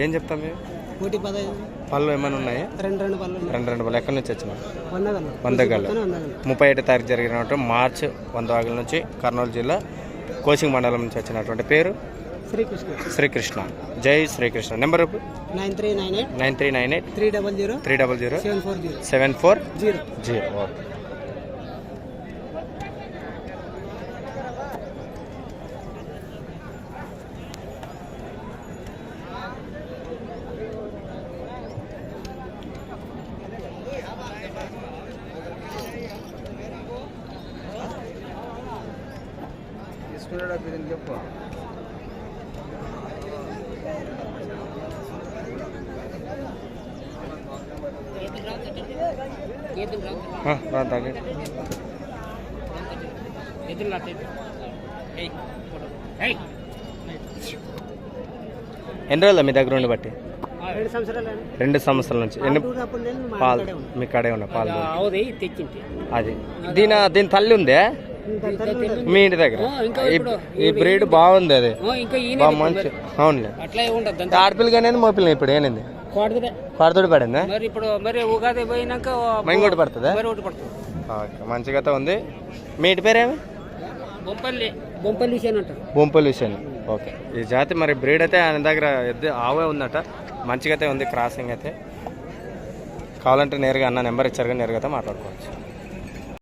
ఏం చెప్తాం మేము? పదహైదు. పళ్ళు ఏమైనా ఉన్నాయి? రెండు రెండు పళ్ళు. రెండు రెండు పళ్ళు. ఎక్కడి నుంచి గల వందగల వంద గల ముప్పై ఒకటి తారీఖు జరిగినటువంటి మార్చ్ వంద వాగుల నుంచి కర్నూలు జిల్లా కోసింగ్ మండలం నుంచి వచ్చినటువంటి పేరు? శ్రీకృష్ణ. శ్రీకృష్ణ. జై Srikrishna. Number nine three nine eight. Nine three nine eight. Three double zero. Three double zero. Seven four zero. Seven four zero. Zero. Okay. ఆ, రా తాగి. ఎన్ని రోజులు మీ దగ్గర ఉండి బట్టి రెండు సంవత్సరాలు అండి. రెండు సంవత్సరాల నుంచి ఎన్ని పాలు. మీ కాడే ఉన్న పాలు అది దీని దీని తల్లి ఉందే. మీ ఇంటి దగ్గర? ఈ- ఈ బ్రీడ్ బాగుంది అది. మంచి అవునులే. అట్లా ఉండదు ఆడపిల్ల కానీ మోపిల్ల ఇప్పుడు ఏనింది కోడదే పడతోడు పడిందా? మరి ఇప్పుడు మరి ఉగాది పోయినాక మైంగోటి పడుతుందా? ఓకే మంచిగా ఉంది. మీ ఇంటి పేరేమి? బొంపల్లి. విషయం ఓకే. ఈ జాతి మరి బ్రీడ్ అయితే ఆయన దగ్గర ఎద్దు ఆవే ఉందట. మంచిగా ఉంది క్రాసింగ్ అయితే. కావాలంటే నేరుగా అన్న నెంబర్ ఇచ్చారు కానీ నేరుగా మాట్లాడుకోవచ్చు.